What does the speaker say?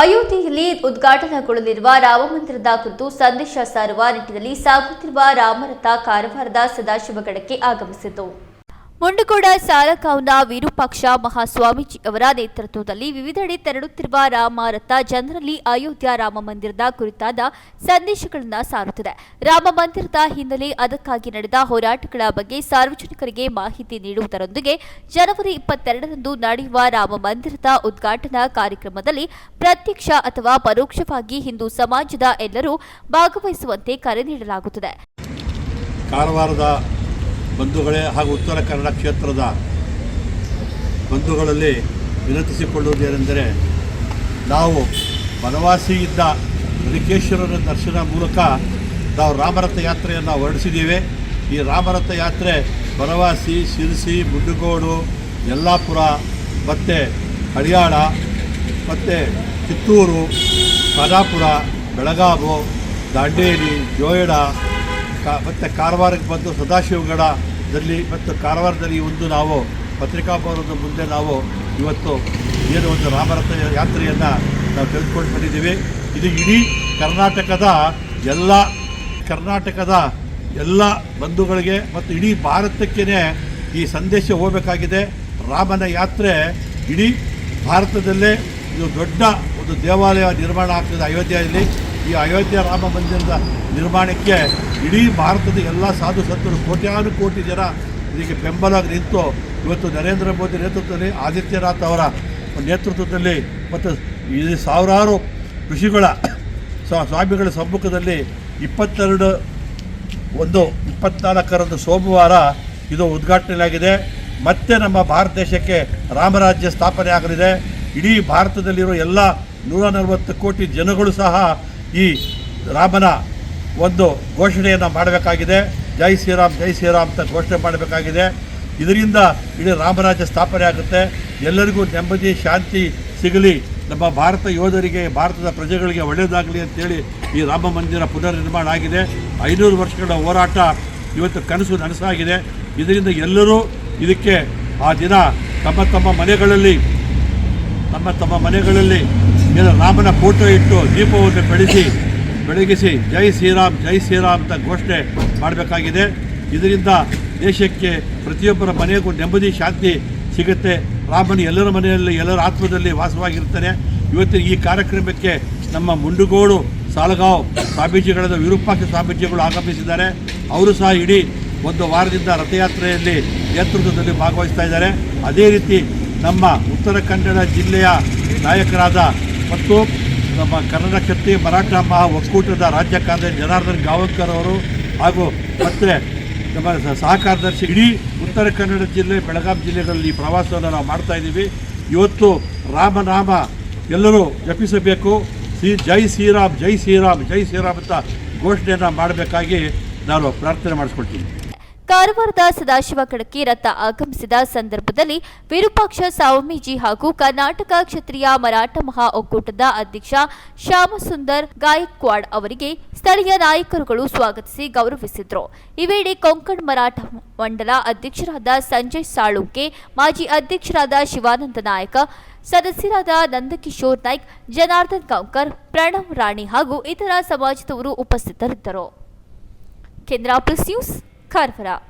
ಅಯೋಧ್ಯೆಯಲ್ಲಿ ಉದ್ಘಾಟನೆಗೊಳ್ಳಲಿರುವ ರಾಮಮಂದಿರದ ಕುರಿತು ಸಂದೇಶ ಸಾರುವ ನಿಟ್ಟಿನಲ್ಲಿ ಸಾಗುತ್ತಿರುವ ರಾಮರಥ ಕಾರವಾರದ ಸದಾಶಿವಗಡಕ್ಕೆ ಆಗಮಿಸಿತು. ಮುಂಡಗೋಡ ಸಾಲಕಾವ್ನ ವಿರೂಪಾಕ್ಷ ಮಹಾಸ್ವಾಮೀಜಿ ಅವರ ನೇತೃತ್ವದಲ್ಲಿ ವಿವಿಧೆಡೆ ತೆರಳುತ್ತಿರುವ ರಾಮರಥ ಜನರಲ್ಲಿ ಅಯೋಧ್ಯ ರಾಮ ಮಂದಿರದ ಕುರಿತಾದ ಸಂದೇಶಗಳನ್ನು ಸಾರುತ್ತಿದೆ. ರಾಮ ಮಂದಿರದ ಹಿನ್ನೆಲೆ ಅದಕ್ಕಾಗಿ ನಡೆದ ಹೋರಾಟಗಳ ಬಗ್ಗೆ ಸಾರ್ವಜನಿಕರಿಗೆ ಮಾಹಿತಿ ನೀಡುವುದರೊಂದಿಗೆ ಜನವರಿ ಇಪ್ಪತ್ತೆರಡರಂದು ನಡೆಯುವ ರಾಮ ಮಂದಿರದ ಉದ್ಘಾಟನಾ ಕಾರ್ಯಕ್ರಮದಲ್ಲಿ ಪ್ರತ್ಯಕ್ಷ ಅಥವಾ ಪರೋಕ್ಷವಾಗಿ ಹಿಂದೂ ಸಮಾಜದ ಎಲ್ಲರೂ ಭಾಗವಹಿಸುವಂತೆ ಕರೆ ನೀಡಲಾಗುತ್ತದೆ. ಕಾರವಾರದ ಬಂಧುಗಳೇ ಹಾಗೂ ಉತ್ತರ ಕನ್ನಡ ಕ್ಷೇತ್ರದ ಬಂಧುಗಳಲ್ಲಿ ವಿನಂತಿಸಿಕೊಳ್ಳುವುದೇನೆಂದರೆ ನಾವು ಬನವಾಸಿಯಿದ್ದ ಋಕೇಶ್ವರನ ದರ್ಶನ ಮೂಲಕ ನಾವು ರಾಮರಥ ಯಾತ್ರೆಯನ್ನು ಹೊರಡಿಸಿದ್ದೀವಿ. ಈ ರಾಮರಥ ಯಾತ್ರೆ ಬನವಾಸಿ ಶಿರಸಿ ಮುಂಡಗೋಡು ಯಲ್ಲಾಪುರ, ಮತ್ತು ಹಳಿಯಾಳ ಮತ್ತು ಕಿತ್ತೂರು ಖಾನಾಪುರ, ಬೆಳಗಾವಿ, ದಾಂಡೇಲಿ ಜೋಯಡ ಕಾ ಮತ್ತು ಕಾರವಾರಕ್ಕೆ ಬಂದು ಸದಾಶಿವಗಡದಲ್ಲಿ ಮತ್ತು ಕಾರವಾರದಲ್ಲಿ ಒಂದು ನಾವು ಪತ್ರಿಕಾಭವನದ ಮುಂದೆ ನಾವು ಇವತ್ತು ಏನು ಒಂದು ರಾಮರಥ ಯಾತ್ರೆಯನ್ನು ನಾವು ತೆಗೆದುಕೊಂಡು ಬಂದಿದ್ದೀವಿ. ಇದು ಇಡೀ ಕರ್ನಾಟಕದ ಎಲ್ಲ ಕರ್ನಾಟಕದ ಎಲ್ಲ ಬಂಧುಗಳಿಗೆ ಮತ್ತು ಇಡೀ ಭಾರತಕ್ಕೇ ಈ ಸಂದೇಶ ಹೋಗಬೇಕಾಗಿದೆ. ರಾಮನ ಯಾತ್ರೆ ಇಡೀ ಭಾರತದಲ್ಲೇ ಇದು ದೊಡ್ಡ ಒಂದು ದೇವಾಲಯ ನಿರ್ಮಾಣ ಆಗ್ತದೆ ಅಯೋಧ್ಯೆಯಲ್ಲಿ. ಈ ಅಯೋಧ್ಯ ರಾಮ ಮಂದಿರದ ನಿರ್ಮಾಣಕ್ಕೆ ಇಡೀ ಭಾರತದ ಎಲ್ಲ ಸಾಧು ಸಂತರು ಕೋಟ್ಯಾನು ಕೋಟಿ ಜನ ಇದಕ್ಕೆ ಬೆಂಬಲ ನಿಂತು ಇವತ್ತು ನರೇಂದ್ರ ಮೋದಿ ನೇತೃತ್ವದಲ್ಲಿ ಆದಿತ್ಯನಾಥ್ ಅವರ ನೇತೃತ್ವದಲ್ಲಿ ಮತ್ತು ಈ ಸಾವಿರಾರು ಋಷಿಗಳ ಸ್ವ- ಸ್ವಾಮಿಗಳ ಸಮ್ಮುಖದಲ್ಲಿ ಇಪ್ಪತ್ತೆರಡು ಒಂದು ಇಪ್ಪತ್ನಾಲ್ಕರಂದು ಸೋಮವಾರ ಇದು ಉದ್ಘಾಟನೆಯಾಗಿದೆ. ಮತ್ತೆ ನಮ್ಮ ಭಾರತ ದೇಶಕ್ಕೆ ರಾಮರಾಜ್ಯ ಸ್ಥಾಪನೆ ಆಗಲಿದೆ ಇಡೀ ಭಾರತದಲ್ಲಿರೋ ಎಲ್ಲ ನೂರ ನಲವತ್ತು ಕೋಟಿ ಜನಗಳು ಸಹ ಈ ರಾಮನ ಒಂದು ಘೋಷಣೆಯನ್ನು ಮಾಡಬೇಕಾಗಿದೆ. ಜೈ ಶ್ರೀರಾಮ್ ಜೈ ಶ್ರೀರಾಮ್ ಅಂತ ಘೋಷಣೆ ಮಾಡಬೇಕಾಗಿದೆ. ಇದರಿಂದ ಇಡೀ ರಾಮರಾಜ್ಯ ಸ್ಥಾಪನೆ ಆಗುತ್ತೆ. ಎಲ್ಲರಿಗೂ ನೆಮ್ಮದಿ, ಶಾಂತಿ ಸಿಗಲಿ. ನಮ್ಮ ಭಾರತ ಯೋಧರಿಗೆ, ಭಾರತದ ಪ್ರಜೆಗಳಿಗೆ ಒಳ್ಳೆಯದಾಗಲಿ ಅಂತೇಳಿ ಈ ರಾಮ ಮಂದಿರ ಪುನರ್ ನಿರ್ಮಾಣ ಆಗಿದೆ. ಐನೂರು ವರ್ಷಗಳ ಹೋರಾಟ ಇವತ್ತು ಕನಸು ನನಸಾಗಿದೆ. ಇದರಿಂದ ಎಲ್ಲರೂ ಇದಕ್ಕೆ ಆ ದಿನ ತಮ್ಮ ತಮ್ಮ ಮನೆಗಳಲ್ಲಿ, ತಮ್ಮ ತಮ್ಮ ಮನೆಗಳಲ್ಲಿ ಏನು ರಾಮನ ಫೋಟೋ ಇಟ್ಟು ದೀಪವನ್ನು ಬೆಳೆಸಿ ಬೆಳಗಿಸಿ ಜೈ ಶ್ರೀರಾಮ್ ಜೈ ಶ್ರೀರಾಮ್ ಅಂತ ಘೋಷಣೆ ಮಾಡಬೇಕಾಗಿದೆ. ಇದರಿಂದ ದೇಶಕ್ಕೆ ಪ್ರತಿಯೊಬ್ಬರ ಮನೆಗೂ ನೆಮ್ಮದಿ, ಶಾಂತಿ ಸಿಗುತ್ತೆ. ರಾಮನು ಎಲ್ಲರ ಮನೆಯಲ್ಲಿ, ಎಲ್ಲರ ಆತ್ಮದಲ್ಲಿ ವಾಸವಾಗಿರ್ತಾನೆ ಇವತ್ತಿನ ಈ ಕಾರ್ಯಕ್ರಮಕ್ಕೆ ನಮ್ಮ ಮುಂಡುಗೋಡು, ಸಾಲಗಾಂವ್ ಸ್ವಾಮೀಜಿಗಳಾದ ವಿರೂಪಾಕ್ಷ ಸ್ವಾಮೀಜಿಗಳು ಆಗಮಿಸಿದ್ದಾರೆ. ಅವರು ಸಹ ಇಡೀ ಒಂದು ವಾರದಿಂದ ರಥಯಾತ್ರೆಯಲ್ಲಿ ನೇತೃತ್ವದಲ್ಲಿ ಭಾಗವಹಿಸ್ತಾ ಇದ್ದಾರೆ. ಅದೇ ರೀತಿ ನಮ್ಮ ಉತ್ತರ ಕನ್ನಡ ಜಿಲ್ಲೆಯ ನಾಯಕರಾದ ಮತ್ತು ನಮ್ಮ ಕನ್ನಡ ಶಕ್ತಿ ಮರಾಠ ಮಹಾ ಒಕ್ಕೂಟದ ರಾಜ್ಯ ಕಾರ್ಯದರ್ಶಿ ಜನಾರ್ದನ್ ಗಾವಸ್ಕರ್ ಅವರು ಹಾಗೂ ಮತ್ತೆ ನಮ್ಮ ಸಹಕಾರದರ್ಶಿ ಇಡೀ ಉತ್ತರ ಕನ್ನಡ ಜಿಲ್ಲೆ ಬೆಳಗಾವಿ ಜಿಲ್ಲೆಗಳಲ್ಲಿ ಪ್ರವಾಸವನ್ನು ನಾವು ಮಾಡ್ತಾ ಇದ್ದೀವಿ. ಇವತ್ತು ರಾಮನಾಮ ಎಲ್ಲರೂ ಜಪಿಸಬೇಕು. ಶ್ರೀ ಜೈ ಶ್ರೀರಾಮ್ ಜೈ ಶ್ರೀರಾಮ್ ಜೈ ಶ್ರೀರಾಮ್ ಅಂತ ಘೋಷಣೆಯನ್ನು ಮಾಡಬೇಕಾಗಿ ನಾನು ಪ್ರಾರ್ಥನೆ ಮಾಡಿಸ್ಕೊಳ್ತೀನಿ. ಕಾರವಾರದ ಸದಾಶಿವ ಕಡಕ್ಕೆ ರಥ ಆಗಮಿಸಿದ ಸಂದರ್ಭದಲ್ಲಿ ವಿರೂಪಾಕ್ಷ ಸ್ವಾಮೀಜಿ ಹಾಗೂ ಕರ್ನಾಟಕ ಕ್ಷತ್ರಿಯ ಮರಾಠ ಮಹಾ ಒಕ್ಕೂಟದ ಅಧ್ಯಕ್ಷ ಶ್ಯಾಮಸುಂದರ್ ಗಾಯಕ್ವಾಡ್ ಅವರಿಗೆ ಸ್ಥಳೀಯ ನಾಯಕರುಗಳು ಸ್ವಾಗತಿಸಿ ಗೌರವಿಸಿದರು. ಈ ವೇಳೆ ಕೊಂಕಣ್ ಮರಾಠ ಮಂಡಲ ಅಧ್ಯಕ್ಷರಾದ ಸಂಜಯ್ ಸಾಳುಂಕೆ, ಮಾಜಿ ಅಧ್ಯಕ್ಷರಾದ ಶಿವಾನಂದ ನಾಯಕ, ಸದಸ್ಯರಾದ ನಂದಕಿಶೋರ್ ನಾಯ್ಕ್, ಜನಾರ್ದನ್ ಕಾಂಕರ್, ಪ್ರಣವ್ ರಾಣಿ ಹಾಗೂ ಇತರ ಸಮಾಜದವರು ಉಪಸ್ಥಿತರಿದ್ದರು. ಕೇಂದ್ರ ಪ್ರೆಸ್ ನ್ಯೂಸ್ Karfra